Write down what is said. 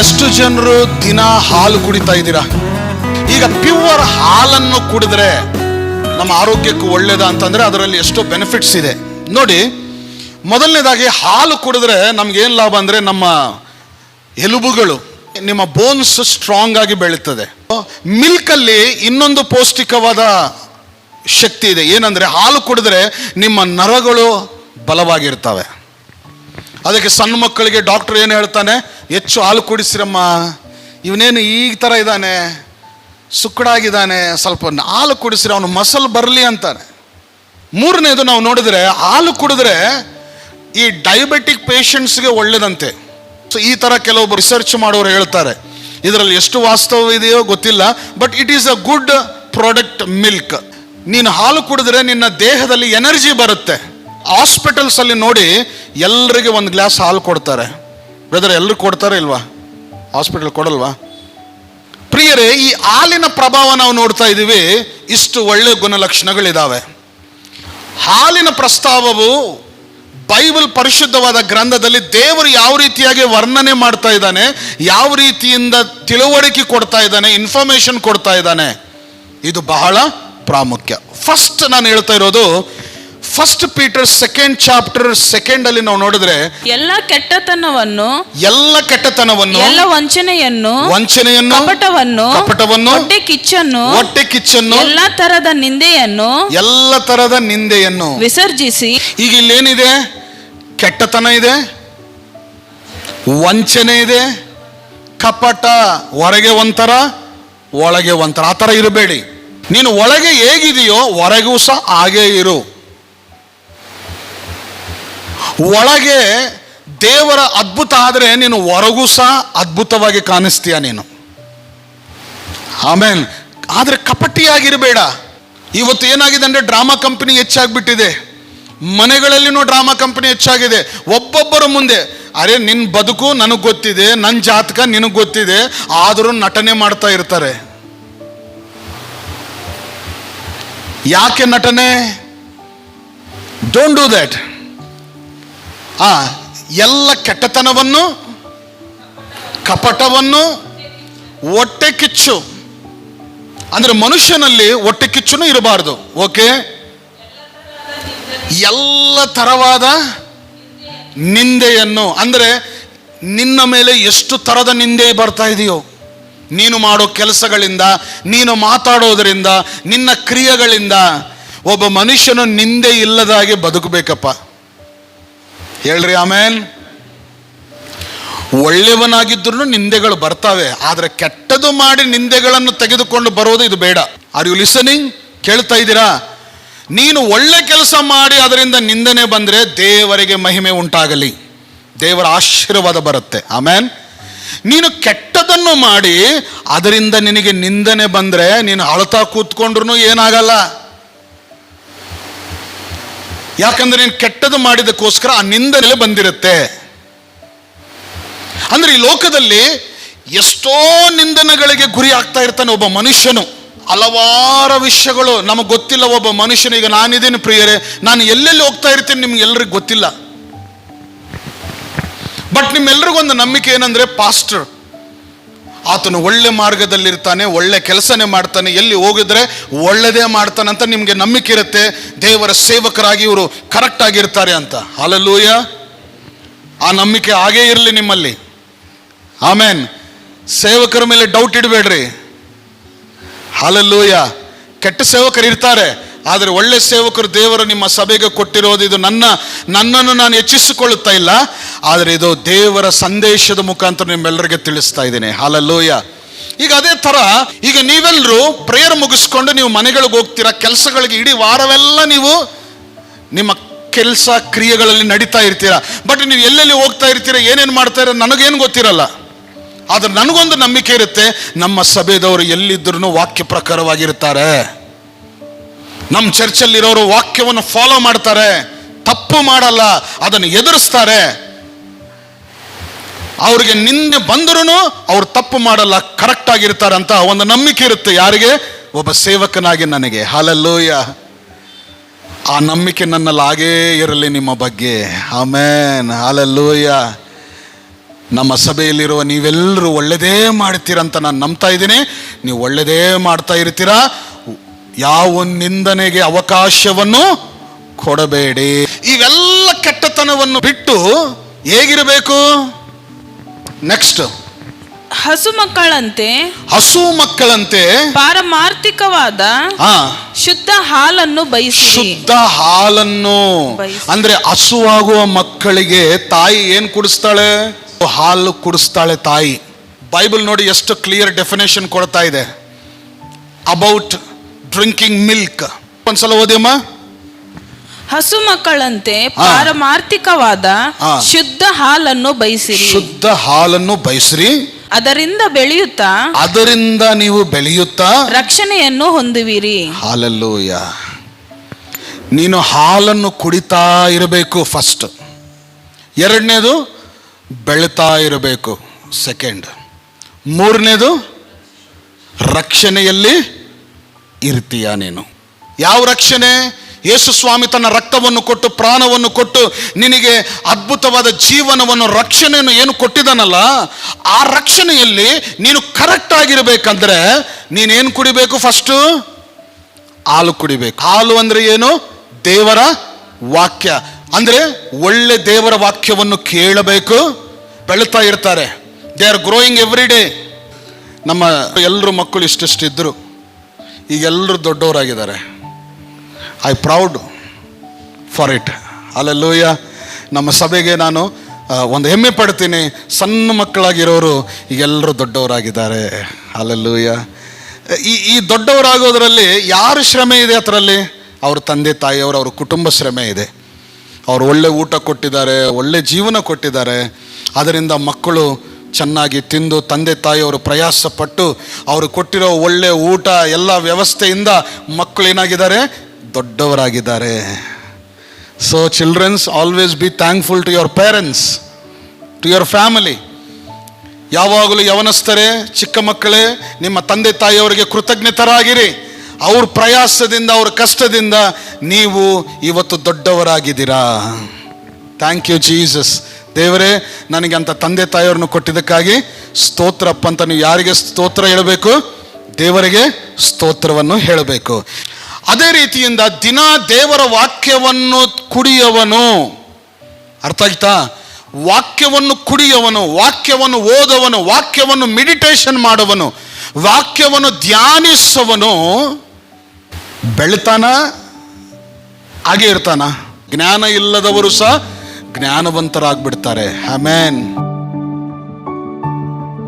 ಎಷ್ಟು ಜನರು ದಿನ ಹಾಲು ಕುಡಿತಾ ಇದ್ದೀರಾ? ಈಗ ಪ್ಯೂರ್ ಹಾಲನ್ನು ಕುಡಿದ್ರೆ ನಮ್ಮ ಆರೋಗ್ಯಕ್ಕೂ ಒಳ್ಳೇದ ಅಂತಂದ್ರೆ ಅದರಲ್ಲಿ ಎಷ್ಟೋ ಬೆನಿಫಿಟ್ಸ್ ಇದೆ. ನೋಡಿ, ಮೊದಲನೇದಾಗಿ ಹಾಲು ಕುಡಿದ್ರೆ ನಮ್ಗೆ ಏನು ಲಾಭ ಅಂದರೆ ನಮ್ಮ ಎಲುಬುಗಳು, ನಿಮ್ಮ ಬೋನ್ಸ್ ಸ್ಟ್ರಾಂಗ್ ಆಗಿ ಬೆಳೀತದೆ. ಮಿಲ್ಕಲ್ಲಿ ಇನ್ನೊಂದು ಪೌಷ್ಟಿಕವಾದ ಶಕ್ತಿ ಇದೆ. ಏನಂದ್ರೆ ಹಾಲು ಕುಡಿದ್ರೆ ನಿಮ್ಮ ನರಗಳು ಬಲವಾಗಿರ್ತವೆ. ಅದಕ್ಕೆ ಸಣ್ಣ ಮಕ್ಕಳಿಗೆ ಡಾಕ್ಟರ್ ಏನು ಹೇಳ್ತಾನೆ? ಹೆಚ್ಚು ಹಾಲು ಕುಡಿಸಿರಮ್ಮ. ಇವನೇನು ಈ ಥರ ಇದ್ದಾನೆ? ಸುಕ್ಕಡಾಗಿದ್ದಾನೆ, ಸ್ವಲ್ಪ ಹಾಲು ಕುಡಿಸಿರ ಅವನು ಮಸಲ್ ಬರಲಿ ಅಂತಾನೆ. ಮೂರನೇದು ನಾವು ನೋಡಿದ್ರೆ ಹಾಲು ಕುಡಿದ್ರೆ ಈ ಡಯಾಬೆಟಿಕ್ ಪೇಷಂಟ್ಸ್ಗೆ ಒಳ್ಳೇದಂತೆ. ಸೊ ಈ ಥರ ಕೆಲವೊಬ್ಬರು ರಿಸರ್ಚ್ ಮಾಡೋರು ಹೇಳ್ತಾರೆ. ಇದರಲ್ಲಿ ಎಷ್ಟು ವಾಸ್ತವ ಇದೆಯೋ ಗೊತ್ತಿಲ್ಲ but it is a good product milk ನೀನು ಹಾಲು ಕುಡಿದ್ರೆ ನಿನ್ನ ದೇಹದಲ್ಲಿ ಎನರ್ಜಿ ಬರುತ್ತೆ. ಹಾಸ್ಪಿಟಲ್ಸ್ ಅಲ್ಲಿ ನೋಡಿ ಎಲ್ಲರಿಗೆ ಒಂದು ಗ್ಲಾಸ್ ಹಾಲು ಕೊಡ್ತಾರೆ. ಬ್ರದರ್ ಎಲ್ಲರೂ ಕೊಡ್ತಾರೆ ಇಲ್ವಾ? ಹಾಸ್ಪಿಟಲ್ ಕೊಡಲ್ವಾ? ಪ್ರಿಯರೇ, ಈ ಹಾಲಿನ ಪ್ರಭಾವ ನಾವು ನೋಡ್ತಾ ಇದ್ದೀವಿ. ಇಷ್ಟು ಒಳ್ಳೆ ಗುಣಲಕ್ಷಣಗಳಿದ್ದಾವೆ ಹಾಲಿನ ಪ್ರಸ್ತಾವವು ಬೈಬಲ್ ಪರಿಶುದ್ಧವಾದ ಗ್ರಂಥದಲ್ಲಿ ದೇವರು ಯಾವ ರೀತಿಯಾಗಿ ವರ್ಣನೆ ಮಾಡ್ತಾ ಇದ್ದಾನೆ, ಯಾವ ರೀತಿಯಿಂದ ತಿಳುವಳಿಕೆ ಕೊಡ್ತಾ ಇದ್ದಾನೆ ಇನ್ಫಾರ್ಮೇಶನ್ ಕೊಡ್ತಾ ಇದ್ದಾನೆ, ಇದು ಬಹಳ ಪ್ರಾಮುಖ್ಯ. ಫಸ್ಟ್ ನಾನು ಹೇಳ್ತಾ ಇರೋದು first Peter second chapter second ಅಲ್ಲಿ ನಾವು ನೋಡಿದ್ರೆ ಎಲ್ಲ ಕೆಟ್ಟತನವನ್ನು ಎಲ್ಲ ಕೆಟ್ಟತನವನ್ನು ಎಲ್ಲ ವಂಚನೆಯನ್ನು ವಂಚನೆಯನ್ನು ಕಪಟವನ್ನು ಕಪಟವನ್ನು ಹೊಟ್ಟೆ ಕಿಚ್ಚನ್ನು ಹೊಟ್ಟೆ ಕಿಚ್ಚನ್ನು ಎಲ್ಲ ತರದ ನಿಂದೆಯನ್ನು ಎಲ್ಲ ತರದ ನಿಂದೆಯನ್ನು. ವಿಸರ್ಜಿಸಿ. ಈಗ ಇಲ್ಲೇನಿದೆ? ಕೆಟ್ಟತನ ಇದೆ ವಂಚನೆ ಇದೆ ಕಪಟ ಹೊರಗೆ ಒಂಥರ ಒಳಗೆ ಒಂಥರ. ಆ ಥರ ಇರಬೇಡಿ. ನೀನು ಒಳಗೆ ಹೇಗಿದೆಯೋ ಹೊರಗೂ ಸಹ ಹಾಗೇ ಇರು. ಒಳಗೆ ದೇವರ ಅದ್ಭುತ ಆದರೆ ನೀನು ಹೊರಗೂ ಸಹ ಅದ್ಭುತವಾಗಿ ಕಾಣಿಸ್ತೀಯ ನೀನು. ಆಮೇಲೆ, ಆದರೆ ಕಪಟಿಯಾಗಿರಬೇಡ. ಇವತ್ತು ಏನಾಗಿದೆ ಅಂದರೆ ಡ್ರಾಮಾ ಕಂಪನಿ ಹೆಚ್ಚಾಗಿಬಿಟ್ಟಿದೆ. ಮನೆಗಳಲ್ಲಿನೂ ಡ್ರಾಮಾ ಕಂಪನಿ ಹೆಚ್ಚಾಗಿದೆ. ಒಬ್ಬೊಬ್ಬರ ಮುಂದೆ, ಅರೆ ನಿನ್ನ ಬದುಕು ನನಗೆ ಗೊತ್ತಿದೆ ನನ್ನ ಜಾತಕ ನಿನಗೆ ಗೊತ್ತಿದೆ, ಆದರೂ ನಟನೆ ಮಾಡ್ತಾ ಇರ್ತಾರೆ. ಯಾಕೆ ನಟನೆ? ಡೋಂಟ್ ಡೂ ದ್ಯಾಟ್ ಆ ಎಲ್ಲ ಕೆಟ್ಟತನವನ್ನು, ಕಪಟವನ್ನು ಹೊಟ್ಟೆ ಕಿಚ್ಚು. ಅಂದ್ರೆ ಮನುಷ್ಯನಲ್ಲಿ ಹೊಟ್ಟೆ ಕಿಚ್ಚುನು ಇರಬಾರ್ದು, ಓಕೆ? ಎಲ್ಲ ತರವಾದ ನಿಂದೆಯನ್ನು, ಅಂದ್ರೆ ನಿನ್ನ ಮೇಲೆ ಎಷ್ಟು ತರದ ನಿಂದೆ ಬರ್ತಾ ಇದೆಯೋ, ನೀನು ಮಾಡೋ ಕೆಲಸಗಳಿಂದ, ನೀನು ಮಾತಾಡೋದರಿಂದ, ನಿನ್ನ ಕ್ರಿಯೆಗಳಿಂದ, ಒಬ್ಬ ಮನುಷ್ಯನು ನಿಂದೆ ಇಲ್ಲದಾಗೆ ಬದುಕಬೇಕಪ್ಪ. ಹೇಳ್ರಿ ಆಮೇಲೆ ಒಳ್ಳೆಯವನಾಗಿದ್ರೂ ನಿಂದೆಗಳು ಬರ್ತಾವೆ, ಆದರೆ ಕೆಟ್ಟದು ಮಾಡಿ ನಿಂದೆಗಳನ್ನು ತೆಗೆದುಕೊಂಡು ಬರೋದು ಇದು ಬೇಡ. ಆರ್ ಯು ಲಿಸನಿಂಗ್ ಕೇಳ್ತಾ ಇದ್ದೀರಾ? ನೀನು ಒಳ್ಳೆ ಕೆಲಸ ಮಾಡಿ ಅದರಿಂದ ನಿಂದನೆ ಬಂದರೆ ದೇವರಿಗೆ ಮಹಿಮೆ ಉಂಟಾಗಲಿ. ದೇವರ ಆಶೀರ್ವಾದ ಬರುತ್ತೆ. ಆಮೇನ್? ನೀನು ಕೆಟ್ಟದನ್ನು ಮಾಡಿ ಅದರಿಂದ ನಿನಗೆ ನಿಂದನೆ ಬಂದರೆ ನೀನು ಅಳ್ತಾ ಕೂತ್ಕೊಂಡ್ರು ಏನಾಗಲ್ಲ. ಯಾಕಂದ್ರೆ ನೀನು ಕೆಟ್ಟದ್ದು ಮಾಡಿದಕ್ಕೋಸ್ಕರ ಆ ನಿಂದನೆ ಬಂದಿರುತ್ತೆ. ಅಂದ್ರೆ ಈ ಲೋಕದಲ್ಲಿ ಎಷ್ಟೋ ನಿಂದನೆಗಳಿಗೆ ಗುರಿ ಆಗ್ತಾ ಇರ್ತಾನೆ ಒಬ್ಬ ಮನುಷ್ಯನು. ಹಲವಾರು ವಿಷಯಗಳು ನಮಗೆ ಗೊತ್ತಿಲ್ಲ ಒಬ್ಬ ಮನುಷ್ಯನು. ಈಗ ನಾನಿದ್ದೀನಿ ಪ್ರಿಯರೇ, ನಾನು ಎಲ್ಲೆಲ್ಲಿ ಹೋಗ್ತಾ ಇರ್ತೀನಿ ನಿಮ್ಗೆ ಎಲ್ರಿಗೂ ಗೊತ್ತಿಲ್ಲ. ಬಟ್ ನಿಮ್ಮೆಲ್ರಿಗೊಂದು ನಂಬಿಕೆ ಏನಂದ್ರೆ, ಪಾಸ್ಟರ್ ಆತನು ಒಳ್ಳೆ ಮಾರ್ಗದಲ್ಲಿರ್ತಾನೆ, ಒಳ್ಳೆ ಕೆಲಸನೇ ಮಾಡ್ತಾನೆ. ಎಲ್ಲಿ ಹೋಗಿದ್ರೆ ಒಳ್ಳೆದೇ ಮಾಡ್ತಾನೆ ಅಂತ ನಿಮಗೆ ನಂಬಿಕೆ ಇರುತ್ತೆ. ದೇವರ ಸೇವಕರಾಗಿ ಇವರು ಕರೆಕ್ಟ್ ಆಗಿರ್ತಾರೆ ಅಂತ. ಹಾಲಲ್ಲೂಯ ಆ ನಂಬಿಕೆ ಹಾಗೇ ಇರಲಿ ನಿಮ್ಮಲ್ಲಿ. ಆಮೇನ್ ಸೇವಕರ ಮೇಲೆ ಡೌಟ್ ಇಡಬೇಡ್ರಿ. ಹಾಲಲ್ಲೂಯ ಕೆಟ್ಟ ಸೇವಕರು ಇರ್ತಾರೆ, ಆದರೆ ಒಳ್ಳೆ ಸೇವಕರು ದೇವರು ನಿಮ್ಮ ಸಭೆಗೆ ಕೊಟ್ಟಿರೋದು ಇದು ನನ್ನ, ನನ್ನನ್ನು ನಾನು ಹೆಚ್ಚಿಸಿಕೊಳ್ಳುತ್ತಾ ಇಲ್ಲ. ಆದರೆ ಇದು ದೇವರ ಸಂದೇಶದ ಮುಖಾಂತರ ನಿಮ್ಮೆಲ್ಲರಿಗೆ ತಿಳಿಸ್ತಾ ಇದ್ದೀನಿ. ಹಾಲಲ್ಲೋಯ ಈಗ ಅದೇ ಥರ, ಈಗ ನೀವೆಲ್ಲರೂ ಪ್ರೇಯರ್ ಮುಗಿಸ್ಕೊಂಡು ನೀವು ಮನೆಗಳಿಗೆ ಹೋಗ್ತೀರಾ, ಕೆಲಸಗಳಿಗೆ ಇಡೀ ವಾರವೆಲ್ಲ ನೀವು ನಿಮ್ಮ ಕೆಲಸ ಕ್ರಿಯೆಗಳಲ್ಲಿ ನಡೀತಾ ಇರ್ತೀರಾ. ಬಟ್ ನೀವು ಎಲ್ಲೆಲ್ಲಿ ಹೋಗ್ತಾ ಇರ್ತೀರಾ, ಏನೇನು ಮಾಡ್ತಾ ಇರೋ ನನಗೇನು ಗೊತ್ತಿರಲ್ಲ. ಆದ್ರೆ ನನಗೊಂದು ನಂಬಿಕೆ ಇರುತ್ತೆ, ನಮ್ಮ ಸಭೆದವರು ಎಲ್ಲಿದ್ದರೂ ವಾಕ್ಯ ಪ್ರಕಾರವಾಗಿರ್ತಾರೆ ನಮ್ಮ ಚರ್ಚಲ್ಲಿರೋರು ವಾಕ್ಯವನ್ನು ಫಾಲೋ ಮಾಡ್ತಾರೆ. ತಪ್ಪು ಮಾಡಲ್ಲ, ಅದನ್ನು ಎದುರಿಸ್ತಾರೆ. ಅವ್ರಿಗೆ ನಿನ್ನೆ ಬಂದರೂ ಅವ್ರು ತಪ್ಪು ಮಾಡಲ್ಲ ಕರೆಕ್ಟ್ ಅಂತ ಒಂದು ನಂಬಿಕೆ ಇರುತ್ತೆ. ಯಾರಿಗೆ? ಒಬ್ಬ ಸೇವಕನಾಗಿ ನನಗೆ. ಹಾಲಲ್ಲೋಯ ಆ ನಂಬಿಕೆ ನನ್ನಲ್ಲಿ ಹಾಗೇ ಇರಲಿ ನಿಮ್ಮ ಬಗ್ಗೆ. ಆಮೇನ್ ಹಾಲಲ್ಲೋಯ ನಮ್ಮ ಸಭೆಯಲ್ಲಿರುವ ನೀವೆಲ್ಲರೂ ಒಳ್ಳೆಯದೇ ಮಾಡ್ತೀರಂತ ನಾನು ನಂಬ್ತಾ ಇದ್ದೀನಿ. ನೀವು ಒಳ್ಳೆಯದೇ ಮಾಡ್ತಾ ಇರ್ತೀರಾ? ಯಾವ ನಿಂದನೆಗೆ ಅವಕಾಶವನ್ನು ಕೊಡಬೇಡಿ. ಇವೆಲ್ಲ ಕೆಟ್ಟತನವನ್ನು ಬಿಟ್ಟು ಹೇಗಿರಬೇಕು? ನೆಕ್ಸ್ಟ್ ಹಸು ಮಕ್ಕಳಂತೆ ಹಸು ಮಕ್ಕಳಂತೆ ಪಾರಮಾರ್ಥಿಕವಾದ ಶುದ್ಧ ಹಾಲನ್ನು ಬಯಸಿ. ಶುದ್ಧ ಹಾಲನ್ನು. ಅಂದ್ರೆ ಹಸುವಾಗುವ ಮಕ್ಕಳಿಗೆ ತಾಯಿ ಏನ್ ಕುಡಿಸ್ತಾಳೆ? ಹಾಲು ಕುಡಿಸ್ತಾಳೆ ತಾಯಿ. ಬೈಬಲ್ ನೋಡಿ ಎಷ್ಟು ಕ್ಲಿಯರ್ ಡೆಫಿನೇಷನ್ ಕೊಡ್ತಾ ಇದೆ. ಅಬೌಟ್ ಡ್ರಿಂಕಿಂಗ್ ಮಿಲ್ಕ್ ಒಂದ್ಸಲ ಓದಿಯಮ್ಮ. ಹಸು ಮಕ್ಕಳಂತೆ. ಪಾರಮಾರ್ಥಿಕವಾದ ಶುದ್ಧ ಹಾಲನ್ನು ಬಯಸಿರಿ. ಶುದ್ಧ ಹಾಲನ್ನು ಬಯಸಿರಿ. ಅದರಿಂದ ಬೆಳೆಯುತ್ತಾ? ಅದರಿಂದ ನೀವು ಬೆಳೆಯುತ್ತಾ? ರಕ್ಷಣೆಯನ್ನು ಹೊಂದುವಿರಿ. ಹಾಲಲ್ಲೂಯ ನೀನು ಹಾಲನ್ನು ಕುಡಿತಾ ಇರಬೇಕು ಫಸ್ಟ್ ಎರಡನೇದು ಬೆಳೀತಾ ಇರಬೇಕು ಸೆಕೆಂಡ್ ಮೂರನೇದು ರಕ್ಷಣೆಯಲ್ಲಿ ಇರ್ತೀಯ ನೀನು? ಯಾವ ರಕ್ಷಣೆ? ಯೇಸು ಸ್ವಾಮಿ ತನ್ನ ರಕ್ತವನ್ನು ಕೊಟ್ಟು, ಪ್ರಾಣವನ್ನು ಕೊಟ್ಟು, ನಿನಗೆ ಅದ್ಭುತವಾದ ಜೀವನವನ್ನು, ರಕ್ಷಣೆಯನ್ನು ಏನು ಕೊಟ್ಟಿದ್ದಾನಲ್ಲ, ಆ ರಕ್ಷಣೆಯಲ್ಲಿ ನೀನು ಕರೆಕ್ಟ್ ಆಗಿರಬೇಕಂದ್ರೆ ನೀನೇನು ಕುಡಿಬೇಕು ಫಸ್ಟು ಹಾಲು ಕುಡಿಬೇಕು. ಹಾಲು ಅಂದರೆ ಏನು? ದೇವರ ವಾಕ್ಯ. ಅಂದರೆ ಒಳ್ಳೆ ದೇವರ ವಾಕ್ಯವನ್ನು ಕೇಳಬೇಕು. ಬೆಳೀತಾ ಇರ್ತಾರೆ. They are growing every day ನಮ್ಮ ಎಲ್ಲರೂ ಮಕ್ಕಳು ಇಷ್ಟಿಷ್ಟಿದ್ದರು ಈಗ ಎಲ್ಲರೂ ದೊಡ್ಡವರಾಗಿದ್ದಾರೆ. I proud for it alleluia ನಮ್ಮ ಸಭೆಗೆ ನಾನು ಒಂದು ಹೆಮ್ಮೆ ಪಡ್ತೀನಿ. ಸಣ್ಣ ಮಕ್ಕಳಾಗಿರೋರು ಈಗೆಲ್ಲರೂ ದೊಡ್ಡವರಾಗಿದ್ದಾರೆ. ಅಲ್ಲೆಲ್ಲೂಯ್ಯ ಈ ಈ ದೊಡ್ಡವರಾಗೋದ್ರಲ್ಲಿ ಯಾರು ಶ್ರಮೆ ಇದೆ ಅದರಲ್ಲಿ? ಅವ್ರ ತಂದೆ, ತಾಯಿಯವರು, ಅವ್ರ ಕುಟುಂಬ ಶ್ರಮೆ ಇದೆ. ಅವರು ಒಳ್ಳೆ ಊಟ ಕೊಟ್ಟಿದ್ದಾರೆ, ಒಳ್ಳೆ ಜೀವನ ಕೊಟ್ಟಿದ್ದಾರೆ. ಅದರಿಂದ ಮಕ್ಕಳು ಚೆನ್ನಾಗಿ ತಿಂದು ತಂದೆ, ತಾಯಿಯವರು ಪ್ರಯಾಸಪಟ್ಟು ಅವರು ಕೊಟ್ಟಿರೋ ಒಳ್ಳೆ ಊಟ, ಎಲ್ಲ ವ್ಯವಸ್ಥೆಯಿಂದ ಮಕ್ಕಳು ಏನಾಗಿದ್ದಾರೆ? ದೊಡ್ಡವರಾಗಿದ್ದಾರೆ. So childrens always be thankful to your parents to your family ಯಾವಾಗಲೂ ಯವನಸ್ಥರೇ, ಚಿಕ್ಕ ಮಕ್ಕಳೇ, ನಿಮ್ಮ ತಂದೆ ತಾಯಿಯವರಿಗೆ ಕೃತಜ್ಞತರಾಗಿರಿ. ಅವ್ರ ಪ್ರಯಾಸದಿಂದ, ಅವ್ರ ಕಷ್ಟದಿಂದ ನೀವು ಇವತ್ತು ದೊಡ್ಡವರಾಗಿದ್ದೀರಾ. ಥ್ಯಾಂಕ್ ಯು ಜೀಸಸ್ ದೇವರೇ, ನನಗೆ ಅಂತ ತಂದೆ ತಾಯಿಯವ್ರನ್ನ ಕೊಟ್ಟಿದ್ದಕ್ಕಾಗಿ ಸ್ತೋತ್ರಪ್ಪ ಅಂತ ನೀವು ಯಾರಿಗೆ ಸ್ತೋತ್ರ ಹೇಳಬೇಕು? ದೇವರಿಗೆ ಸ್ತೋತ್ರವನ್ನು ಹೇಳಬೇಕು. ಅದೇ ರೀತಿಯಿಂದ ದಿನ ದೇವರ ವಾಕ್ಯವನ್ನು ಕುಡಿಯವನು. ಅರ್ಥ ಆಯ್ತಾ? ವಾಕ್ಯವನ್ನು ಕುಡಿಯವನು, ವಾಕ್ಯವನ್ನು ಓದವನು, ವಾಕ್ಯವನ್ನು ಮೆಡಿಟೇಷನ್ ಮಾಡುವನು, ವಾಕ್ಯವನ್ನು ಧ್ಯಾನಿಸುವನು. ಬೆಳಿತಾನ? ಹಾಗೆ ಇರ್ತಾನ? ಜ್ಞಾನ ಇಲ್ಲದವರು ಸಹ ಜ್ಞಾನವಂತರಾಗ್ಬಿಡ್ತಾರೆ. ಆಮೇನ್